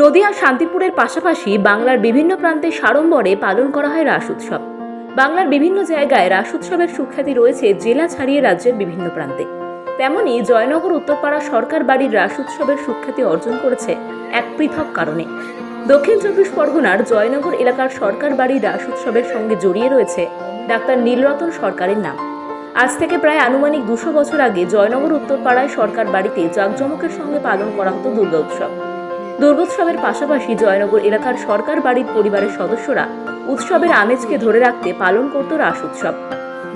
নদিয়া শান্তিপুরের পাশাপাশি বাংলার বিভিন্ন প্রান্তে সাড়ম্বরে পালন করা হয় রাস উৎসব। বাংলার বিভিন্ন জায়গায় রাস উৎসবের সুখ্যাতি রয়েছে জেলা ছাড়িয়ে রাজ্যের বিভিন্ন প্রান্তে। তেমনি জয়নগর, উত্তরপাড়া সরকার বাড়ির রাস উৎসবের সুখ্যাতি অর্জন করেছে এক পৃথক কারণে। দক্ষিণ চব্বিশ পরগনার জয়নগর এলাকার সরকার বাড়ির রাস উৎসবের সঙ্গে জড়িয়ে রয়েছে ডাক্তার নীলরতন সরকারের নাম। আজ থেকে প্রায় আনুমানিক দুশো বছর আগে জয়নগর, উত্তরপাড়ায় সরকার বাড়িতে জাঁকজমকের সঙ্গে পালন করা হতো দুর্গা উৎসব। দুর্গোৎসবের পাশাপাশি জয়নগর এলাকার সরকার বাড়ির পরিবারের সদস্যরা উৎসবের আমেজকে ধরে রাখতে পালন করত রাস উৎসব।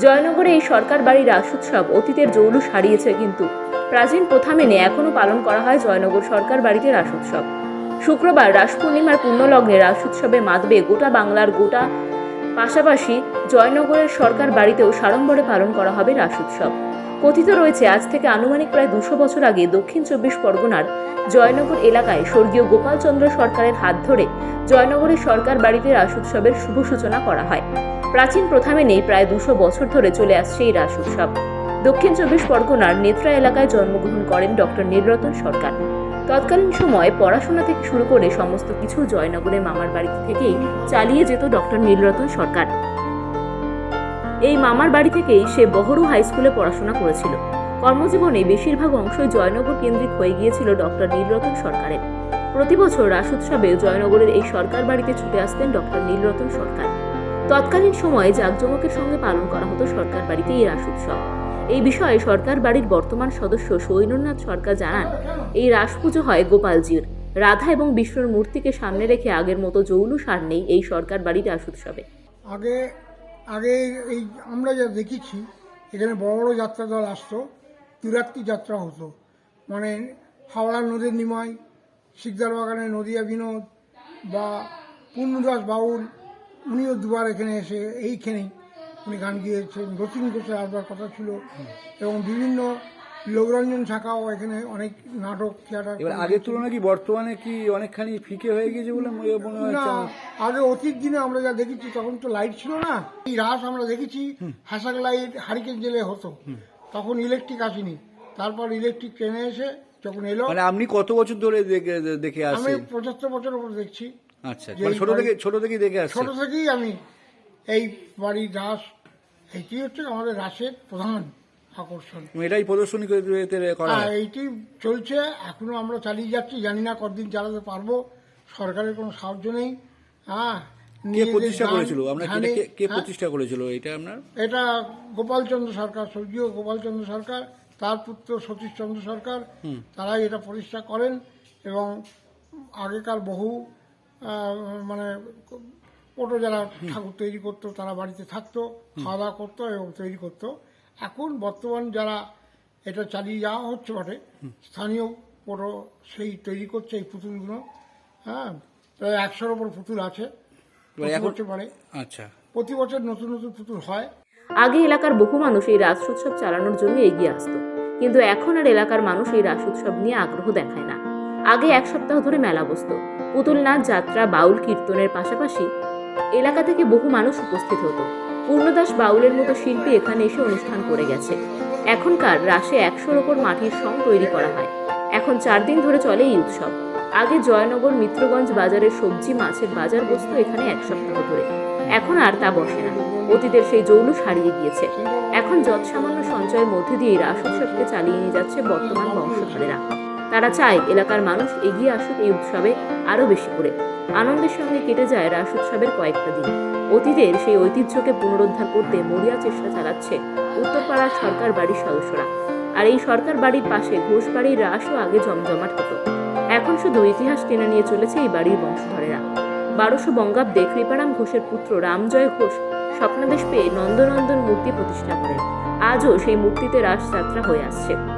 জয়নগরে এই সরকার বাড়ির রাস উৎসব অতীতের জৌলুস হারিয়েছে কিন্তু প্রাচীন প্রথা মেনে এখনও পালন করা হয় জয়নগর সরকার বাড়িতে রাস উৎসব। শুক্রবার রাস পূর্ণিমার পুণ্যলগ্নে রাস উৎসবে মাতবে গোটা বাংলার গোটা পাশাপাশি জয়নগরের সরকার বাড়িতেও সাড়ম্বরে পালন করা হবে রাস উৎসব। কথিত রয়েছে, আজ থেকে আনুমানিক প্রায় দুশো বছর আগে দক্ষিণ চব্বিশ পরগনার জয়নগর এলাকায় স্বর্গীয় গোপালচন্দ্র সরকারের হাত ধরে জয়নগরের সরকার বাড়িতে রাস উৎসবের শুভ সূচনা করা হয়। প্রাচীন প্রথা মেনেই প্রায় দুশো বছর ধরে চলে আসছে এই রাস উৎসব। দক্ষিণ চব্বিশ পরগনার নেত্রা এলাকায় জন্মগ্রহণ করেন ডক্টর নীলরতন সরকার। তৎকালীন সময় পড়াশোনা থেকে শুরু করে সমস্ত কিছু জয়নগরের মামার বাড়ি থেকেই চালিয়ে যেত ডক্টর নীলরতন সরকার। এই মামার বাড়ি থেকেই সে বহরু হাই স্কুলে পড়াশোনা করেছিল। কর্মজীবনে বেশিরভাগ অংশই জয়নগর কেন্দ্রিক হয়ে গিয়েছিল ডক্টর নীলরতন সরকারের। প্রতি বছর রাস উৎসবে জয়নগরের এই সরকার বাড়িতে ছুটে আসতেন ডক্টর নীলরতন সরকার। তৎকালীন সময়ে জাঁকজমকের সঙ্গে পালন করা হতো সরকার বাড়িতে এই রাস উৎসব। এই বিষয়ে সরকার বাড়ির বর্তমান সদস্য সৈন্যনাথ সরকার জানান, এই রাস পুজো হয় গোপালজির। রাধা এবং বিষ্ণুর মূর্তিকে সামনে রেখে আগের মতো জৌলুস আর নেই এই সরকার বাড়ির রাস উৎসবে। আগে আগে এই আমরা যা দেখেছি, এখানে বড় বড় যাত্রা দল আসতো তিরাত্রি যাত্রা হতো। মানে হাওড়া নদীর নিমাই শিকদার বাগানে নদিয়া বিনোদ বা পূর্ণদাস বাউল, উনিও দুবার এখানে এসে এইখানেই উনি গান গিয়েছেন রতিন ঘোষের আসবার কথা ছিল এবং বিভিন্ন লোকরঞ্জন শাখাও এখানে অনেক নাটক থিয়েটার এবার আগের তুলনায় কি বর্তমানে কি অনেকখানি ফিকে হয়ে গেছে বলে মনে মনে না আগে অতীত দিনে আমরা যা দেখেছি তখন তো লাইট ছিল না। এই রাস আমরা দেখেছি হ্যাসাক লাইট হারিকেন জেলে হতো। তখন ইলেকট্রিক আসেনি। তারপর ইলেকট্রিক ট্রেনে এসে যখন এলো মানে আপনি কত বছর ধরে দেখে দেখে আমি পঁচাত্তর বছর উপর দেখছি। আচ্ছা মানে ছোট থেকে ছোট থেকেই দেখে আসছেন? ছোট থেকেই আমি এই বাড়ির রাস এটি হচ্ছে আমাদের রাসের প্রধান আকর্ষণ। এটাই প্রদর্শনী করে এইটি চলছে এখনও আমরা চালিয়ে যাচ্ছি জানি না কতদিন চালাতে পারব সরকারের কোনো সাহায্য নেই। হ্যাঁ কে প্রতিষ্ঠা করেছিল? কে- কে হ্যাঁ? প্রতিষ্ঠা করেছিল? এটা আপনার? এটা গোপালচন্দ্র সরকার স্বর্গীয় গোপালচন্দ্র সরকার তার পুত্র সতীশচন্দ্র সরকার তারাই এটা প্রতিষ্ঠা করেন এবং আগেকার বহু মানে ওটো যারা ঠাকুর তৈরি করতো তারা বাড়িতে থাকতো খাওয়া দাওয়া করতো এবং তৈরি করতো। এখন বর্তমান যারা এটা চালিয়ে যাওয়া হচ্ছে বটে স্থানীয় ওটো সেই তৈরি করছে এই পুতুলগুলো হ্যাঁ প্রায় একশোর ওপর পুতুল আছে বছর আচ্ছা। প্রতি বছর নতুন নতুন পুতুল হয়। আগে এলাকার বহু মানুষ এই রাস উৎসব চালানোর জন্য এগিয়ে আসতো। কিন্তু এখন আর এলাকার মানুষ এই রাস উৎসব নিয়ে আগ্রহ দেখায় না। আগে এক সপ্তাহ ধরে মেলা বসতো। পুতুল নাচ যাত্রা বাউল কীর্তনের পাশাপাশি এলাকা থেকে বহু মানুষ উপস্থিত হতো। পূর্ণদাস বাউলের মতো শিল্পী এখানে এসে অনুষ্ঠান করে গেছে। এখনকার রাসে একশোর ওপর মাটির সং তৈরি করা হয়। এখন চার দিন ধরে চলে এই উৎসব। আগে জয়নগর, মিত্রগঞ্জ বাজারের সবজি, মাছের বাজার বসতো এখানে এক সপ্তাহ ধরে। এখন আর তা বসে না। অতীতের সেই জৌলুস হারিয়ে গিয়েছে। এখন যৎসামান্য সঞ্চয়ের মধ্যে দিয়ে রাস উৎসবকে চালিয়ে নিয়ে যাচ্ছে বর্তমান বংশধরেরা। তারা চায় এলাকার মানুষ এগিয়ে আসুক এই উৎসবে আরও বেশি করে। আনন্দের সঙ্গে কেটে যায় রাস উৎসবের কয়েকটা দিন। অতীতের সেই ঐতিহ্যকে পুনরুদ্ধার করতে মরিয়া চেষ্টা চালাচ্ছে উত্তরপাড়ার সরকার বাড়ির সদস্যরা। আর এই সরকার বাড়ির পাশে ঘোষ বাড়ির রাসও আগে জমজমাট হতো। এখন শুধু ইতিহাস টেনে নিয়ে চলেছে এই বাড়ির বংশধরেরা। বারোশো বঙ্গাব্দে কৃপারাম ঘোষের পুত্র রামজয় ঘোষ স্বপ্নাদেশ পেয়ে নন্দনন্দন মূর্তি প্রতিষ্ঠা করেন। আজও সেই মূর্তিতে রাস যাত্রা হয়ে আসছে।